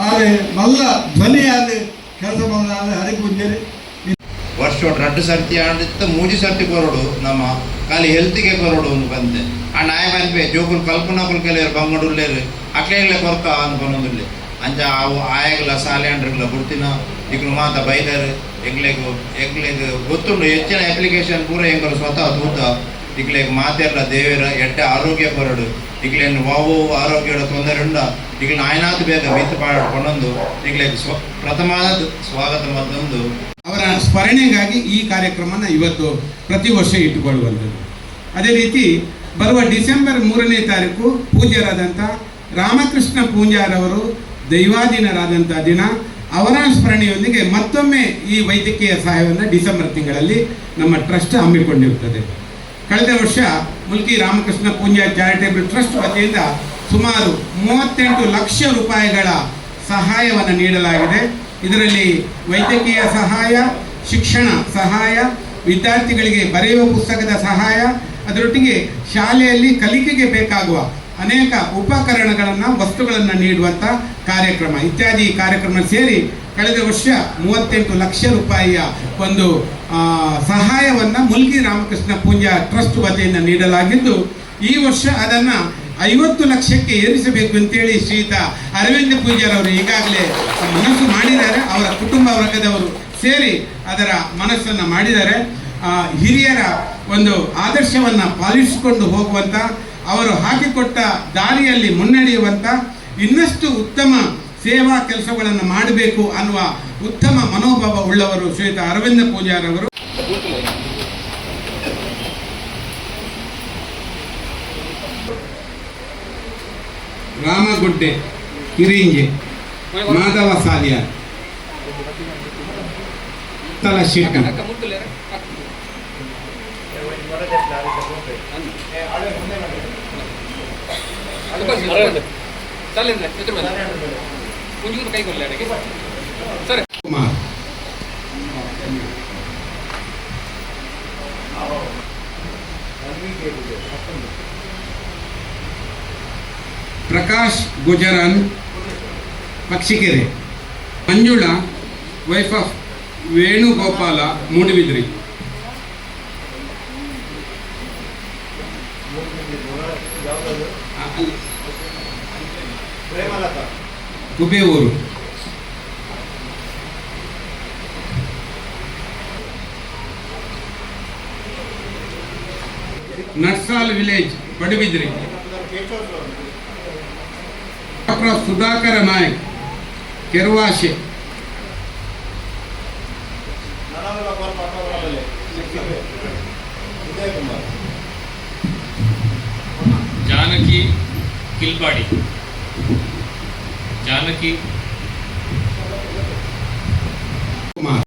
ಆದರೆ ಮಲ್ಲ ಧ್ವನಿಯಾದ ಕೆಲಸ ಬಂದಾದ ಹರಿಪುಂಜರಿ ವರ್ಷ ರಡ್ಡು ಸರ್ತಿ ಆಡಿತ್ತ ಮೂಜಿ ಸರ್ತಿ ಕೊರಡು ನಮ್ಮ ಖಾಲಿ ಹೆಲ್ತಿಗೆ ಕೊರಡು ಒಂದು ಬಂದೆ. ಆ ನಾಯ ಬಂದ್ಬೆ ಜೋಕುಲ್ ಕಲ್ಪನಾ ಕೆಲವರು ಬಂಗಡುಲ್ಲೇರು ಅಕ್ಲೇಗ್ಲೆ ಕೊರತ ಅನ್ಕೊಂಡೊಂದುಲ್ಲೆ ಅಂಚ ಅವು ಆಯಗ್ಲ ಸಾಲೆ ಅಂಡ್ರಗ್ಲ ಬುಡ್ತಿನ, ಇಕ್ಲು ಮಾತ ಬೈದರು ಎಂಗ್ಲೆಗ್ ಎಂಗ್ಲೆಗ್ ಗೊತ್ತುಂಡು, ಹೆಚ್ಚಿನ ಅಪ್ಲಿಕೇಶನ್ ಪೂರ ಎಂಗಲು ಸ್ವತಃ ತೂತ, ಇಕ್ಲೆಗ್ ಮಾತೆರ್ಲ ದೇವರ ಎಡ್ಡ ಆರೋಗ್ಯ ಕೊರಡು. ಇಕ್ಲೇನು ವಾವು ಆರೋಗ್ಯದ ತೊಂದರೆ ಉಂಡ ಇಕ್ಲ ನಾಯನಾಥ್ ಬೇಗ ಮಿತ್ ಪಾಡ್ಕೊಂಡೊಂದು ಇಕ್ಲೆಗ್ ಸ್ವ ಸ್ವಾಗತ ಮತ್ತೊಂದು ಅವರ ಸ್ಮರಣೆಗಾಗಿ ಈ ಕಾರ್ಯಕ್ರಮನ ಇವತ್ತು ಪ್ರತಿ ವರ್ಷ ಇಟ್ಟುಕೊಳ್ಳುವಂಥದ್ದು. ಅದೇ ರೀತಿ ಬರುವ ಡಿಸೆಂಬರ್ ಮೂರನೇ ತಾರೀಕು ಪೂಜ್ಯರಾದಂಥ ರಾಮಕೃಷ್ಣ ಪೂಂಜಾರವರು ದೈವಾಧೀನರಾದಂಥ ದಿನ. ಅವರ ಸ್ಮರಣೆಯೊಂದಿಗೆ ಮತ್ತೊಮ್ಮೆ ಈ ವೈದ್ಯಕೀಯ ಸಹಾಯವನ್ನು ಡಿಸೆಂಬರ್ ತಿಂಗಳಲ್ಲಿ ನಮ್ಮ ಟ್ರಸ್ಟ್ ಹಮ್ಮಿಕೊಂಡಿರುತ್ತದೆ. ಕಳೆದ ವರ್ಷ ಮುಲ್ಕಿ ರಾಮಕೃಷ್ಣ ಪೂಂಜಾ ಚಾರಿಟೇಬಲ್ ಟ್ರಸ್ಟ್ ವತಿಯಿಂದ ಸುಮಾರು ಮೂವತ್ತೆಂಟು ಲಕ್ಷ ರೂಪಾಯಿಗಳ ಸಹಾಯವನ್ನು ನೀಡಲಾಗಿದೆ. ಇದರಲ್ಲಿ ವೈದ್ಯಕೀಯ ಸಹಾಯ, ಶಿಕ್ಷಣ ಸಹಾಯ, ವಿದ್ಯಾರ್ಥಿಗಳಿಗೆ ಬರೆಯುವ ಪುಸ್ತಕದ ಸಹಾಯ, ಅದರೊಟ್ಟಿಗೆ ಶಾಲೆಯಲ್ಲಿ ಕಲಿಕೆಗೆ ಬೇಕಾಗುವ ಅನೇಕ ಉಪಕರಣಗಳನ್ನು, ವಸ್ತುಗಳನ್ನು ನೀಡುವಂಥ ಕಾರ್ಯಕ್ರಮ. ಇತ್ಯಾದಿ ಕಾರ್ಯಕ್ರಮ ಸೇರಿ ಕಳೆದ ವರ್ಷ ಮೂವತ್ತೆಂಟು ಲಕ್ಷ ರೂಪಾಯಿಯ ಒಂದು ಸಹಾಯವನ್ನು ಮುಲ್ಗಿ ರಾಮಕೃಷ್ಣ ಪೂಂಜಾ ಟ್ರಸ್ಟ್ ವತಿಯಿಂದ ನೀಡಲಾಗಿದ್ದು, ಈ ವರ್ಷ ಅದನ್ನು ಐವತ್ತು ಲಕ್ಷಕ್ಕೆ ಏರಿಸಬೇಕು ಅಂತೇಳಿ ಶ್ರೀಯುತ ಅರವಿಂದ ಪೂಜಾರವರು ಈಗಾಗಲೇ ಮನಸ್ಸು ಮಾಡಿದ್ದಾರೆ. ಅವರ ಕುಟುಂಬ ವರ್ಗದವರು ಸೇರಿ ಅದರ ಮನಸ್ಸನ್ನು ಮಾಡಿದ್ದಾರೆ. ಹಿರಿಯರ ಒಂದು ಆದರ್ಶವನ್ನು ಪಾಲಿಸಿಕೊಂಡು ಹೋಗುವಂಥ ಅವರು ಹಾಕಿಕೊಟ್ಟ ದಾರಿಯಲ್ಲಿ ಮುನ್ನಡೆಯುವಂಥ ಇನ್ನಷ್ಟು ಉತ್ತಮ ಸೇವಾ ಕೆಲಸಗಳನ್ನು ಮಾಡಬೇಕು ಅನ್ನುವ ಉತ್ತಮ ಮನೋಭಾವ ಉಳ್ಳವರು ಶ್ರೀಯುತ ಅರವಿಂದ ಪೂಜಾರವರು. ರಾಮಗುಡ್ಡೆ ಕಿರಿಂಜೆ ಮಾಧವ ಸಾಲಿಯ ತಲ ಶಿರ್ಕನ Kumar. Prakash Gujaran Pakshikere Manjula wife of Venugopala Moodbidri Kubevoor Natsal village Padubidri આપણો સુધાકર નાયક કેરવા છે. જાનકી કિલપાડી. જાનકી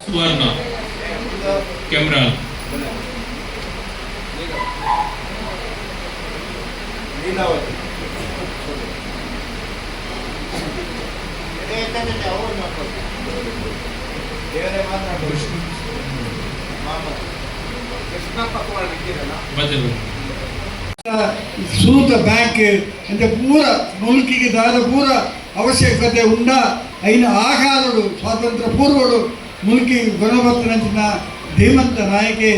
સુવર્ણ કેમરાલ લીલાવતી. ಸೂತ ಬ್ಯಾಂಕ್ ಅಂತ ಪೂರ ಮುಲ್ಕಿಗೆ ದಾದ ಪೂರ ಅವಶ್ಯಕತೆ ಉಂಡ. ಐನ ಆಹಾರಡು ಸ್ವಾತಂತ್ರ್ಯ ಪೂರ್ವಡು ಮುಲ್ಕಿ ಗುಣವರ್ತನಂಚಿನ ಧೀಮಂತ ನಾಯಕೆ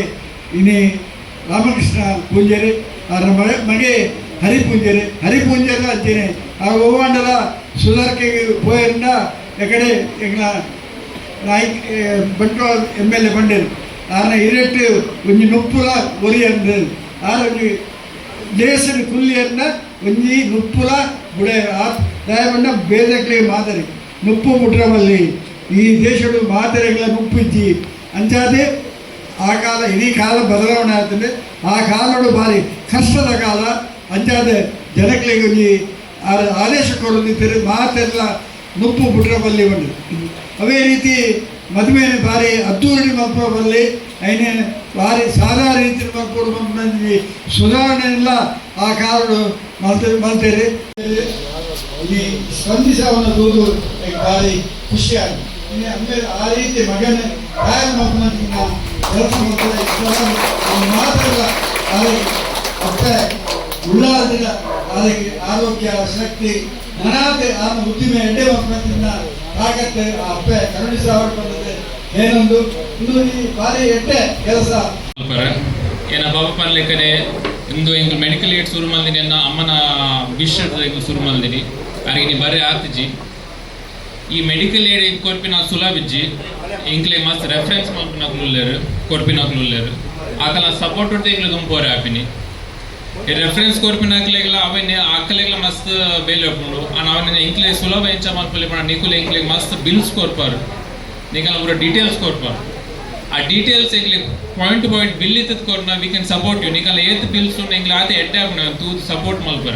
ಇನಿ ರಾಮಕೃಷ್ಣ ಪೂಂಜರೆ. ಅವರ ಮಗ ಹರಿಪೂಂಜರೆ. ಹರಿಪೂಂಜರ ಅಂತೀನಿ. ಆ ಓವಾಂಡಲ ಸುಧಾರಕೆಗೆ ಪೋಯರಿಂದ ಎಕಡೆ ಎಂಗ್ಲ Naik Bantwal M L A ಬಂಡೇರು ಆನ ಇರೆಟ್ಟು ಒಂಜಿ ನುಪ್ಪುಲ ಒರಿ ಅಂದ್ರೆ ಆರ ಒಂಜಿ ದೇಶದ ಕುಲ್ಲಿಯನ್ನ ಒಂಜಿ ನುಪ್ಪುಲ ಬುಡೆ ದಯಮಂಡ ಬೇದಕ್ಕೆ ಮಾದರಿ ನುಪ್ಪು ಮುಟ್ರವಲ್ಲಿ ಈ ದೇಶಡು ಮಾದರಿಗಳ ನುಪ್ಪಿಜ್ಜಿ ಅಂಚಾದೆ ಆ ಕಾಲ ಇಡೀ ಕಾಲ ಬದಲಾವಣೆ ಆಗ್ತದೆ ಆ ಕಾಲಡು ಭಾರಿ ಕಷ್ಟದ ಕಾಲ ಅಂಚಾದೆ ಜನಗಳಿಗೆ ಒಂಜಿ ಆ- ಆದೇಶ ಕೊಡೋದಿದ್ದರೆ ಮಾತೆಲ್ಲ ನುಪ್ಪು ಬುಟ್ರಬಲ್ಲಿ ಉಂಟು ಅವೇ ರೀತಿ ಮದುವೆ ಭಾರಿ ಅದ್ದೂರಿ ಮಕ್ಕಳಲ್ಲಿ ಐನೇನು ಭಾರಿ ಸಾದಾ ರೀತಿ ಮಕ್ಕಳು ಮಕ್ಕಳಲ್ಲಿ ಸುಧಾರಣೆ ಎಲ್ಲ ಆ ಕಾರಣ ಮಲ್ತೇ, ಮಲ್ತೇರಿ. ಈ ಸ್ಪಂದಿಸವನ್ನ ದೂರು ಭಾರಿ ಖುಷಿಯಾಗಿ ಆಮೇಲೆ ಆ ರೀತಿ ಮಗನ ಕಾಯ ಮಕ್ಕಳನ್ನ ಕೆಲಸ ಮಾಡ್ತಾರೆ ಮಾತ್ರ ಅದಕ್ಕೆ ಮತ್ತೆ ಅದಕ್ಕೆ ಆರೋಗ್ಯ, ಶಕ್ತಿ ನನಗೆ ಆನ ಉದ್ದಿಮೆ ಎಡ್ಡೆ ಮಕ್ಕಳಿಂದ ಕಾಕತ್ತೆ ಅಪ್ಪೆ ಕರುಣಿಸಾವಡ್ ಬಂದದೆ ಏನೊಂದು? ಇಂದು ಈ ಬಾರಿ ಎಡ್ಡೆ ಕೆಲಸ. ಏನ ಬಾಬಾ ಪನ್ಲೆಕ್ಕನೆ ಇಂದು ಎಂಗ್ ಮೆಡಿಕಲ್ ಏಡ್ ಶುರು ಮಾಡಿದೀನಿ ಎನ್ನ ಅಮ್ಮನ ವಿಷಯದ ಇಂದು ಶುರು ಮಾಡಿದೀನಿ. ಅರಿಗೆ ನೀ ಬರೀ ಆತಿಜಿ ಈ ಮೆಡಿಕಲ್ ಏಡ್ ಇಂಗ್ ಕೊರ್ಪಿನ ಸುಲಭಿಜ್ಜಿ. ಇಂಕ್ಲೆ ಮಸ್ತ್ ರೆಫರೆನ್ಸ್ ಮಲ್ಪಿನಕ್ಲುಲ್ಲೇರು ಕೊರ್ಪಿನಕ್ಲುಲ್ಲೇರು ಆಕಲ ಸಪೋರ್ಟ್ ಉಂಟು ಇಂಗ್ಲ ದುಂಪೋರೆ ಆಪಿನಿ ರೆಫರೆನ್ಸ್ ಕೊರ್ಪಿನಕ್ಲೆಗ್ಲ ಅವನ್ ಆಕಲೆಗ್ಲ ಮಸ್ತ್ ಬೇಲ್ ಒಪ್ಪುಂಡು ಆನ ಅವನ ಇಂಕ್ಲೆ ಸುಲಭ ಎಂಚ ಮಲ್ಪಲೆ ಪಣ ನಿಕುಲೆ ಇಂಕ್ಲೆ ಮಸ್ತ್ ಬಿಲ್ಸ್ ಕೊರ್ಪಾರು ನಿಕಲ ಪೂರ ಡೀಟೇಲ್ಸ್ ಕೊರ್ಪಾರು ಆ ಡೀಟೇಲ್ಸ್ ಎಂಕ್ಲೆ ಪಾಯಿಂಟ್ ಪಾಯಿಂಟ್ ಬಿಲ್ ಇತ್ತದ ಕೊರ್ನ ವಿ ಕ್ಯಾನ್ ಸಪೋರ್ಟ್ ಯು ನಿಕಲ ಏತ್ ಬಿಲ್ಸ್ ಎಂಗ್ಲಿ ಆತ ಎಡ್ಡೆ ಆಪುನ ತೂ ಸಪೋರ್ಟ್ ಮಲ್ಪರ.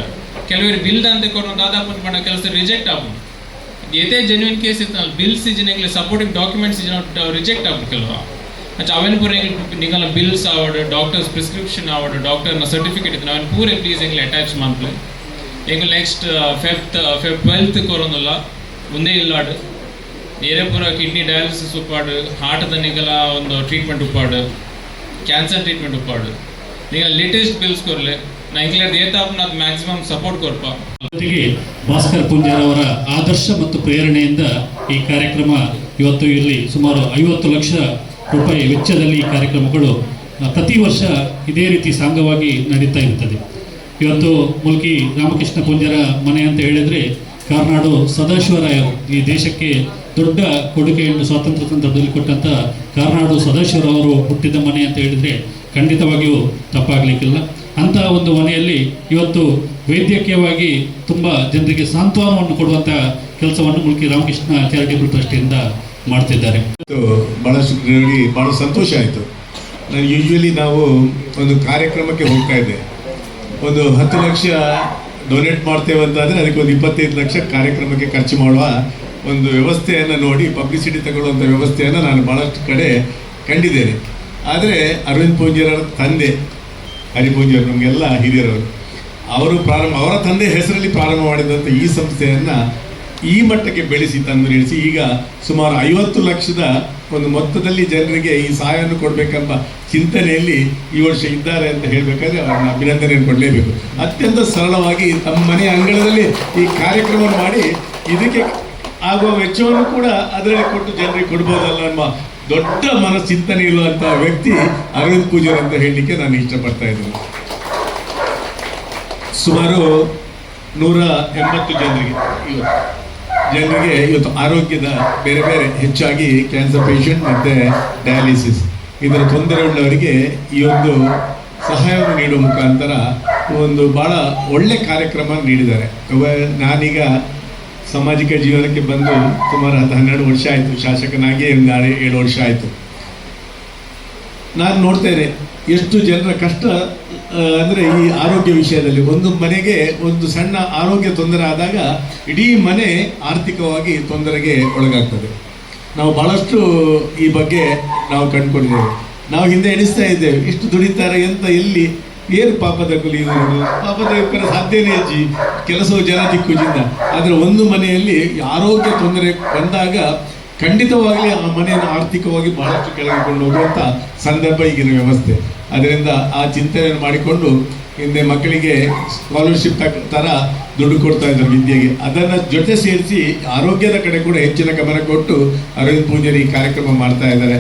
ಕೆಲವರು ಬಿಲ್ ದಂತೆ ಕೊರ್ನ ದಾದಾಪನ್ ಪಣ ಕೆಲಸ ರಿಜೆಕ್ಟ್ ಆಗ್ಬೋದು ಏತೇ ಜೆನ್ಯೂನ್ ಕೇಸ್ ಇತ್ತು ಬಿಲ್ಸ್ ಇಜಿನ ಎಂಗ್ಲಿ ಸಪೋರ್ಟಿಂಗ್ ಡಾಕ್ಯುಮೆಂಟ್ಸ್ ಇಜಿನ ರಿಜೆಕ್ಟ್ ಆಗ್ಬೋದು ಕೆಲವು ಅಚ್ಚ ಅವನ್ ಪೂರ ಎಂಗ್ಲಿ ನಿಕಲ ಬಿಲ್ಸ್ ಆವಡ್ ಡಾಕ್ಟರ್ಸ್ ಪ್ರಿಸ್ಕ್ರಿಪ್ಷನ್ ಆವಡ್ನ ಸರ್ಟಿಫಿಕೇಟ್ ಇತ್ತು ಅವನ್ ಪೂರ ಪ್ಲೀಸ್ ಎಂಗ್ಲಿ ಅಟ್ಯಾಚ್ ಮಾಡ್ಲಿ ಎಂಗ್ಲಿ ನೆಕ್ಸ್ಟ್ ಫೆಫ್ತ್ ಫೆಬ್ ಟ್ವೆಲ್ತ್ ಕೊರೊಂದಿಲ್ಲ ಮುಂದೆ ಇಲ್ಲಾಡು. ಏರೆ ಪೂರ ಕಿಡ್ನಿ ಡಯಾಲಿಸಿಸ್ ಉಪ್ಪಾಡು ಹಾರ್ಟ್ದ ನಿಗಲ ಒಂದು ಟ್ರೀಟ್ಮೆಂಟ್ ಉಪ್ಪಾಡು ಕ್ಯಾನ್ಸರ್ ಟ್ರೀಟ್ಮೆಂಟ್ ಉಪ್ಪಾಡು. ನಿಗ ಲೇಟೆಸ್ಟ್ ಬಿಲ್ಸ್ ಕೊರ್ಲೆ ನಾ ಇಂಕ್ಲೇರ್ ಏತಾಪ್ನ ಮ್ಯಾಕ್ಸಿಮಮ್ ಸಪೋರ್ಟ್ ಕೊರ್ಪ ಜೊತೆಗೆ ಭಾಸ್ಕರ್ ಪೂಂಜಾರ್ ಅವರ ಆದರ್ಶ ಮತ್ತು ಪ್ರೇರಣೆಯಿಂದ ಈ ಕಾರ್ಯಕ್ರಮ ಇವತ್ತು ಇಲ್ಲಿ ಸುಮಾರು ಐವತ್ತು ಲಕ್ಷ ರೂಪಾಯಿ ವೆಚ್ಚದಲ್ಲಿ ಈ ಕಾರ್ಯಕ್ರಮಗಳು ಪ್ರತಿ ವರ್ಷ ಇದೇ ರೀತಿ ಸಾಂಗವಾಗಿ ನಡೀತಾ ಇರ್ತದೆ ಇವತ್ತು ಮುಲ್ಕಿ ರಾಮಕೃಷ್ಣ ಪೂಂಜಾರ ಮನೆ ಅಂತ ಹೇಳಿದ್ರೆ ಕಾರ್ನಾಡು ಸದಾಶಿವರಾಯರು ಈ ದೇಶಕ್ಕೆ ದೊಡ್ಡ ಕೊಡುಗೆಯನ್ನು, ಸ್ವಾತಂತ್ರ್ಯ ತಂತ್ರದಲ್ಲಿ ಕೊಟ್ಟಂತ ಕಾರ್ನಾಡು ಸದಾಶಿವರವರು ಹುಟ್ಟಿದ ಮನೆ ಅಂತ ಹೇಳಿದ್ರೆ ಖಂಡಿತವಾಗಿಯೂ ತಪ್ಪಾಗಲಿಕ್ಕಿಲ್ಲ. ಅಂತಹ ಒಂದು ಮನೆಯಲ್ಲಿ ಇವತ್ತು ವೈದ್ಯಕೀಯವಾಗಿ ತುಂಬ ಜನರಿಗೆ ಸಾಂತ್ವನವನ್ನು ಕೊಡುವಂಥ ಕೆಲಸವನ್ನು ಮುಲ್ಕಿ ರಾಮಕೃಷ್ಣ ಚಾರಿಟೇಬಲ್ ಟ್ರಸ್ಟಿಂದ ಮಾಡ್ತಿದ್ದಾರೆ. ಬಹಳ ಭಾಳಷ್ಟು ಭಾಳ ಸಂತೋಷ ಆಯಿತು. ನಾನು ಯೂಶ್ವಲಿ ನಾವು ಒಂದು ಕಾರ್ಯಕ್ರಮಕ್ಕೆ ಹೋಗ್ತಾ ಇದ್ದೆ. ಒಂದು ಹತ್ತು ಲಕ್ಷ ಡೊನೇಟ್ ಮಾಡ್ತೇವೆ ಅಂತಾದರೆ ಅದಕ್ಕೆ ಒಂದು ಇಪ್ಪತ್ತೈದು ಲಕ್ಷ ಕಾರ್ಯಕ್ರಮಕ್ಕೆ ಖರ್ಚು ಮಾಡುವ ಒಂದು ವ್ಯವಸ್ಥೆಯನ್ನು ನೋಡಿ ಪಬ್ಲಿಸಿಟಿ ತಗೊಳ್ಳುವಂಥ ವ್ಯವಸ್ಥೆಯನ್ನು ನಾನು ಭಾಳಷ್ಟು ಕಡೆ ಕಂಡಿದ್ದೇನೆ. ಆದರೆ ಅರವಿಂದ್ ಪೂಂಜಿಯರ ತಂದೆ ಹರಿಪೂಂಜಿಯವರು ನಮಗೆಲ್ಲ ಹಿರಿಯರವರು, ಅವರು ಪ್ರಾರಂಭ, ಅವರ ತಂದೆ ಹೆಸರಲ್ಲಿ ಪ್ರಾರಂಭ ಮಾಡಿದಂಥ ಈ ಸಂಸ್ಥೆಯನ್ನು ಈ ಮಟ್ಟಕ್ಕೆ ಬೆಳೆಸಿ ತಂದು ನಿಲ್ಲಿಸಿ ಈಗ ಸುಮಾರು ಐವತ್ತು ಲಕ್ಷದ ಒಂದು ಮೊತ್ತದಲ್ಲಿ ಜನರಿಗೆ ಈ ಸಹಾಯವನ್ನು ಕೊಡಬೇಕೆಂಬ ಚಿಂತನೆಯಲ್ಲಿ ಈ ವರ್ಷ ಇದ್ದಾರೆ ಅಂತ ಹೇಳಬೇಕಾದ್ರೆ ಅವರನ್ನು ಅಭಿನಂದನೆಯನ್ನು ಕೊಡಲೇಬೇಕು. ಅತ್ಯಂತ ಸರಳವಾಗಿ ತಮ್ಮ ಮನೆಯ ಅಂಗಳದಲ್ಲಿ ಈ ಕಾರ್ಯಕ್ರಮವನ್ನು ಮಾಡಿ ಇದಕ್ಕೆ ಆಗುವ ವೆಚ್ಚವನ್ನು ಕೂಡ ಅದರಲ್ಲಿ ಕೊಟ್ಟು ಜನರಿಗೆ ಕೊಡ್ಬೋದಲ್ಲ ಎಂಬ ದೊಡ್ಡ ಮನಸ್ಸಿಂತನೆ ಇರುವಂತಹ ವ್ಯಕ್ತಿ ಅರವಿಂದ್ ಪೂಜಾರ್ ಅಂತ ಹೇಳಲಿಕ್ಕೆ ನಾನು ಇಷ್ಟಪಡ್ತಾ ಇದ್ದೇನೆ. ಸುಮಾರು ನೂರ ಎಂಬತ್ತು ಜನರಿಗೆ ಇವತ್ತು. ಜನರಿಗೆ ಇವತ್ತು ಆರೋಗ್ಯದ ಬೇರೆ ಬೇರೆ ಹೆಚ್ಚಾಗಿ ಕ್ಯಾನ್ಸರ್ ಪೇಷಂಟ್ ಮತ್ತು ಡಯಾಲಿಸಿಸ್ ಇದರ ತೊಂದರೆ ಉಳ್ಳವರಿಗೆ ಈ ಒಂದು ಸಹಾಯವನ್ನು ನೀಡುವ ಮುಖಾಂತರ ಒಂದು ಭಾಳ ಒಳ್ಳೆ ಕಾರ್ಯಕ್ರಮ ನೀಡಿದ್ದಾರೆ. ನಾನೀಗ ಸಾಮಾಜಿಕ ಜೀವನಕ್ಕೆ ಬಂದು ಸುಮಾರು ಹತ್ತು ಹನ್ನೆರಡು ವರ್ಷ ಆಯಿತು. ಶಾಸಕನಾಗಿ ಒಂದು ಏಳು ವರ್ಷ ಆಯಿತು. ನಾನು ನೋಡ್ತೇನೆ ಎಷ್ಟು ಜನರ ಕಷ್ಟ ಅಂದರೆ ಈ ಆರೋಗ್ಯ ವಿಷಯದಲ್ಲಿ. ಒಂದು ಮನೆಗೆ ಒಂದು ಸಣ್ಣ ಆರೋಗ್ಯ ತೊಂದರೆ ಆದಾಗ ಇಡೀ ಮನೆ ಆರ್ಥಿಕವಾಗಿ ತೊಂದರೆಗೆ ಒಳಗಾಗ್ತದೆ. ನಾವು ಬಹಳಷ್ಟು ಈ ಬಗ್ಗೆ ನಾವು ಕಂಡುಕೊಂಡಿದ್ದೇವೆ. ನಾವು ಹಿಂದೆ ಎಣಿಸ್ತಾ ಇದ್ದೇವೆ, ಇಷ್ಟು ದುಡಿತಾರೆ ಅಂತ ಎಲ್ಲಿ? ಏನು ಪಾಪದ ಕುಲಿ ಇವರು ಪಾಪದ ಇಬ್ಬರ ಸಾಧ್ಯನೇ ಅಜ್ಜಿ ಕೆಲಸವು ಜನ ದಿಕ್ಕುಜಿಂದ ಆದರೆ ಒಂದು ಮನೆಯಲ್ಲಿ ಆರೋಗ್ಯ ತೊಂದರೆ ಬಂದಾಗ ಖಂಡಿತವಾಗಲಿ ಆ ಮನೆಯನ್ನು ಆರ್ಥಿಕವಾಗಿ ಬಹಳಷ್ಟು ಕೆಳಗಿಕೊಂಡು ಹೋಗುವಂಥ ಸಂದರ್ಭ ಈಗಿನ ವ್ಯವಸ್ಥೆ. ಅದರಿಂದ ಆ ಚಿಂತನೆಯನ್ನು ಮಾಡಿಕೊಂಡು ಹಿಂದೆ ಮಕ್ಕಳಿಗೆ ಸ್ಕಾಲರ್ಶಿಪ್ ಥರ ದುಡ್ಡು ಕೊಡ್ತಾ ಇದ್ದಾರೆ ವಿದ್ಯೆಗೆ. ಅದನ್ನು ಜೊತೆ ಸೇರಿಸಿ ಆರೋಗ್ಯದ ಕಡೆ ಕೂಡ ಹೆಚ್ಚಿನ ಗಮನ ಕೊಟ್ಟು ಅರವಿಂದ್ ಪೂಜಾರಿ ಈ ಕಾರ್ಯಕ್ರಮ ಮಾಡ್ತಾ ಇದ್ದಾರೆ.